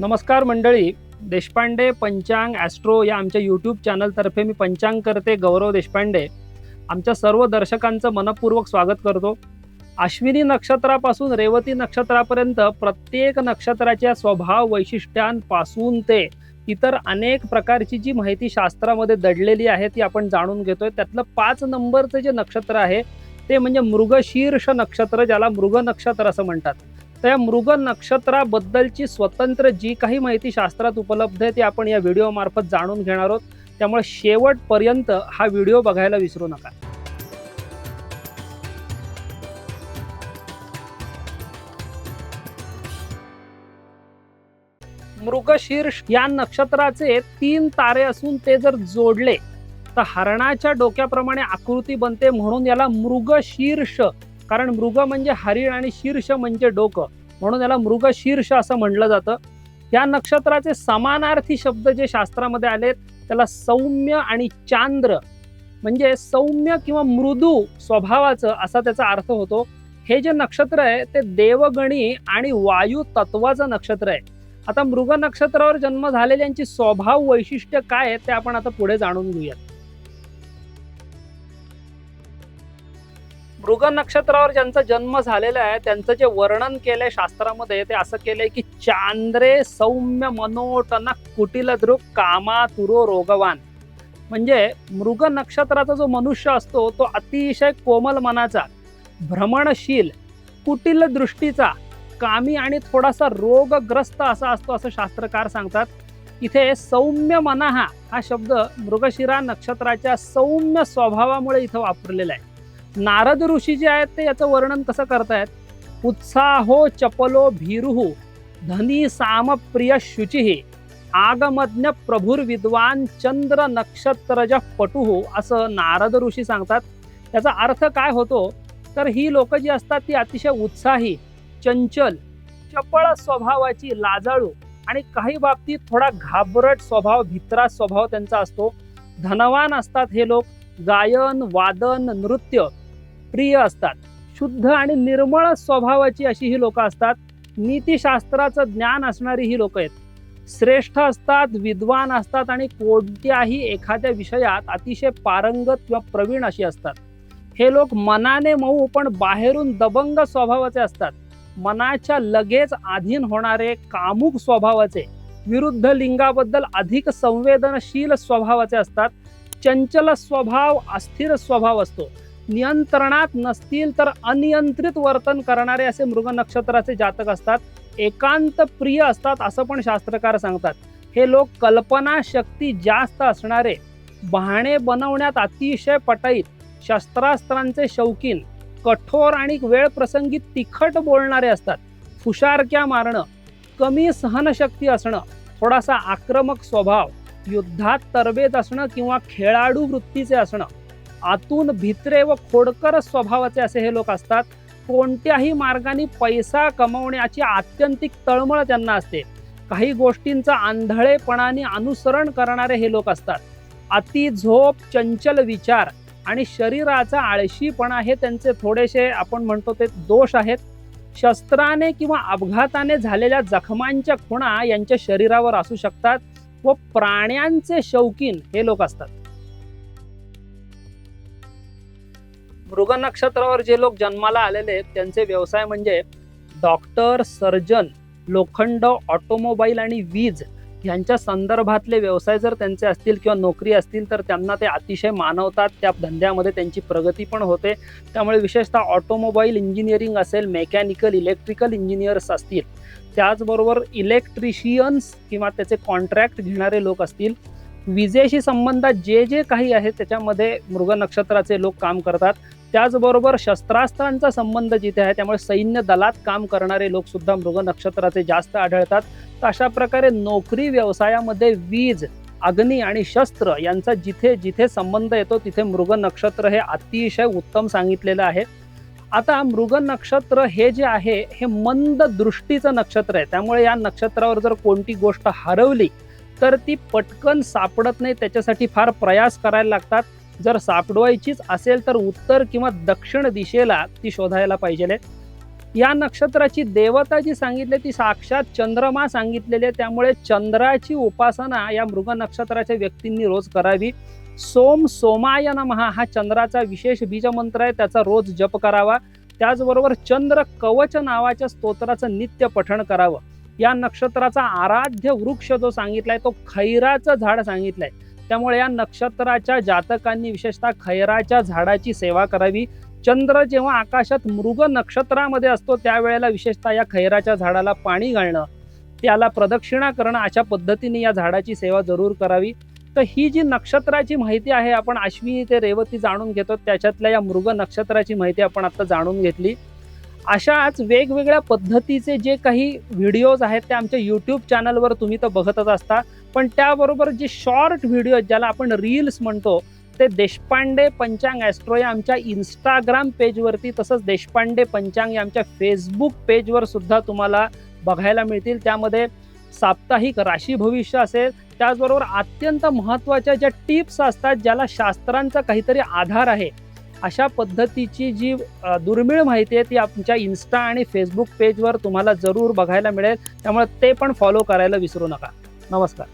नमस्कार मंडळी देशपांडे पंचांग ॲस्ट्रो या आमच्या यूट्यूब चॅनलतर्फे मी पंचांग करते गौरव देशपांडे. आमच्या सर्व दर्शकांचं मनपूर्वक स्वागत करतो. अश्विनी नक्षत्रापासून रेवती नक्षत्रापर्यंत प्रत्येक नक्षत्राच्या स्वभाव वैशिष्ट्यांपासून ते इतर अनेक प्रकारची जी माहिती शास्त्रामध्ये दडलेली आहे ती आपण जाणून घेतोय. त्यातलं पाच नंबरचं जे नक्षत्र आहे ते म्हणजे मृगशीर्ष नक्षत्र ज्याला मृग नक्षत्र असं म्हणतात. त्या मृग नक्षत्राबद्दलची स्वतंत्र जी काही माहिती शास्त्रात उपलब्ध आहे ती आपण या व्हिडिओमार्फत जाणून घेणार आहोत. त्यामुळे शेवटपर्यंत हा व्हिडिओ बघायला विसरू नका. मृगशीर्ष या नक्षत्राचे तीन तारे असून ते जर जोडले तर हरणाच्या डोक्याप्रमाणे आकृती बनते म्हणून याला मृगशीर्ष कारण मृग म्हणजे हरिण आणि शीर्ष म्हणजे डोकं. म्हणून याला मृगशीर्ष असं म्हटलं जातं. या नक्षत्राचे समानार्थी शब्द जे शास्त्रामध्ये आलेत त्याला सौम्य आणि चांद्र म्हणजे सौम्य किंवा मृदू स्वभावाचं असा त्याचा अर्थ होतो. हे जे नक्षत्र आहे ते देवगणी आणि वायू तत्वाचं नक्षत्र आहे. आता मृग नक्षत्रावर जन्म झालेल्यांची स्वभाव वैशिष्ट्य काय आहे ते आपण आता पुढे जाणून घेऊयात. मृग नक्षत्रावर ज्यांचा जन्म झालेला आहे त्यांचं जे वर्णन केलंय शास्त्रामध्ये ते असं केलंय की चांद्रे सौम्य मनोटन कुटील दृक कामातुरो रोगवान. म्हणजे मृग नक्षत्राचा जो मनुष्य असतो तो अतिशय कोमल मनाचा भ्रमणशील कुटिल दृष्टीचा कामी आणि थोडासा रोगग्रस्त असा असतो असं शास्त्रकार सांगतात. इथे सौम्य मना हा शब्द मृगशिरा नक्षत्राच्या सौम्य स्वभावामुळे इथं वापरलेला आहे. नारद ऋषी जे आहेत ते याचं वर्णन कसं करतायत? उत्साहो चपलो भीरुहु धनी साम प्रिय शुचिही आगमज्ञ प्रभुर विद्वान चंद्र नक्षत्रज पटुहू असं नारद ऋषी सांगतात. त्याचा अर्थ काय होतो? तर ही लोक जी असतात ती अतिशय उत्साही चंचल चपळ स्वभावाची लाजाळू आणि काही बाबतीत थोडा घाबरट स्वभाव भित्रा स्वभाव त्यांचा असतो. धनवान असतात हे लोक. गायन वादन नृत्य प्रिय असतात. शुद्ध आणि निर्मळ स्वभावाची अशी ही लोक असतात. नीतिशास्त्राचं ज्ञान असणारी ही लोक आहेत. श्रेष्ठ असतात विद्वान असतात आणि कोणत्याही एखाद्या विषयात अतिशय पारंगत किंवा प्रवीण अशी असतात. हे लोक मनाने मऊ पण बाहेरून दबंग स्वभावाचे असतात. मनाच्या लगेच अधीन होणारे कामुक स्वभावाचे विरुद्ध लिंगाबद्दल अधिक संवेदनशील स्वभावाचे असतात. चंचल स्वभाव अस्थिर स्वभाव असतो. नियंत्रणात नसतील तर अनियंत्रित वर्तन करणारे असे मृग नक्षत्राचे जातक असतात. एकांत प्रिय असतात असं पण शास्त्रकार सांगतात. हे लोक कल्पनाशक्ती जास्त असणारे बहाणे बनवण्यात अतिशय पटाईत शस्त्रास्त्रांचे शौकीन कठोर आणि वेळ प्रसंगी तिखट बोलणारे असतात. फुशारक्या मारणं कमी सहनशक्ती असणं थोडासा आक्रमक स्वभाव युद्धात तरबेज असणं किंवा खेळाडू वृत्तीचे असणं आतून भित्रे व खोडकर स्वभावाचे असे हे लोक असतात. कोणत्याही मार्गाने पैसा कमवण्याची आत्यंतिक तळमळ त्यांना असते. काही गोष्टींचा आंधळेपणाने अनुसरण करणारे हे लोक असतात. अति झोप चंचल विचार आणि शरीराचा आळशीपणा हे त्यांचे थोडेसे आपण म्हणतो ते दोष आहेत. शस्त्राने किंवा अपघाताने झालेल्या जखमांच्या खुणा यांच्या शरीरावर असू शकतात व प्राण्यांचे शौकीन हे लोक असतात. मृग नक्षत्रावर जे लोक जन्माला आलेले आहेत त्यांचे व्यवसाय म्हणजे डॉक्टर सर्जन लोखंड ऑटोमोबाईल आणि वीज यांच्या संदर्भातले व्यवसाय जर त्यांचे असतील किंवा नोकरी असतील तर त्यांना ते अतिशय मानवतात. त्या धंद्यामध्ये त्यांची प्रगती पण होते. त्यामुळे विशेषतः ऑटोमोबाईल इंजिनिअरिंग असेल मेकॅनिकल इलेक्ट्रिकल इंजिनियर्स असतील त्याचबरोबर इलेक्ट्रिशियन्स किंवा त्याचे कॉन्ट्रॅक्ट घेणारे लोक असतील विजेशी संबंधात जे जे काही आहे त्याच्यामध्ये मृग नक्षत्राचे लोक काम करतात. त्याचबरोबर शस्त्रास्त्रांचा संबंध जिथे आहे त्यामुळे सैन्य दलात काम करणारे लोक सुद्धा मृग नक्षत्राचे जास्त आढळतात. तर अशा प्रकारे नोकरी व्यवसायामध्ये वीज अग्नी आणि शस्त्र यांचा जिथे जिथे संबंध येतो तिथे मृग नक्षत्र हे अतिशय उत्तम सांगितलेलं आहे. आता मृग नक्षत्र हे जे आहे हे मंद दृष्टीचं नक्षत्र आहे. त्यामुळे या नक्षत्रावर जर कोणती गोष्ट हरवली तर ती पटकन सापडत नाही. त्याच्यासाठी फार प्रयास करायला लागतात. जर सापडवायचीच असेल तर उत्तर किंवा दक्षिण दिशेला ती शोधायला पाहिजे या नक्षत्राची देवता जी सांगितली ती साक्षात चंद्रमा सांगितलेली आहे. त्यामुळे चंद्राची उपासना या मृग नक्षत्राच्या व्यक्तींनी रोज करावी. सोम सोमाय नमः हा चंद्राचा विशेष बीजमंत्र आहे. त्याचा रोज जप करावा. त्याचबरोबर चंद्र कवच नावाच्या स्तोत्राचं नित्य पठण करावं. या नक्षत्राचा आराध्य वृक्ष जो सांगितलाय तो खैराचं झाड सांगितलंय. त्यामुळे या नक्षत्राच्या जातकांनी विशेषतः खैराच्या झाडाची सेवा करावी. चंद्र जेव्हा आकाशात मृग नक्षत्रामध्ये असतो त्यावेळेला विशेषतः या खैराच्या झाडाला पाणी घालणं त्याला प्रदक्षिणा करणं अशा पद्धतीने या झाडाची सेवा जरूर करावी. तर ही जी नक्षत्राची माहिती आहे आपण अश्विनी ते रेवती जाणून घेतो. त्याच्यातल्या या मृग नक्षत्राची माहिती आपण आता जाणून घेतली. अशाच वेगवेगळ्या पद्धतीचे जे काही व्हिडिओज आहेत ते आमच्या यूट्यूब चॅनलवर तुम्ही तर बघतच असता. पण त्याबरोबर जे शॉर्ट व्हिडिओ ज्याला आपण रील्स म्हणतो ते देशपांडे पंचांग ॲस्ट्रो या आमच्या इंस्टाग्राम पेजवरती तसंच देशपांडे पंचांग या आमच्या फेसबुक पेजवर सुद्धा तुम्हाला बघायला मिळतील. त्यामध्ये साप्ताहिक राशी भविष्य असेल. त्याचबरोबर अत्यंत महत्त्वाच्या ज्या टिप्स असतात ज्याला शास्त्रांचा काहीतरी आधार आहे अशा पद्धतीची जी दुर्मिळ माहिती आहे ती आमच्या इन्स्टा आणि फेसबुक पेजवर तुम्हाला जरूर बघायला मिळेल. त्यामुळे ते पण फॉलो करायला विसरू नका. नमस्कार.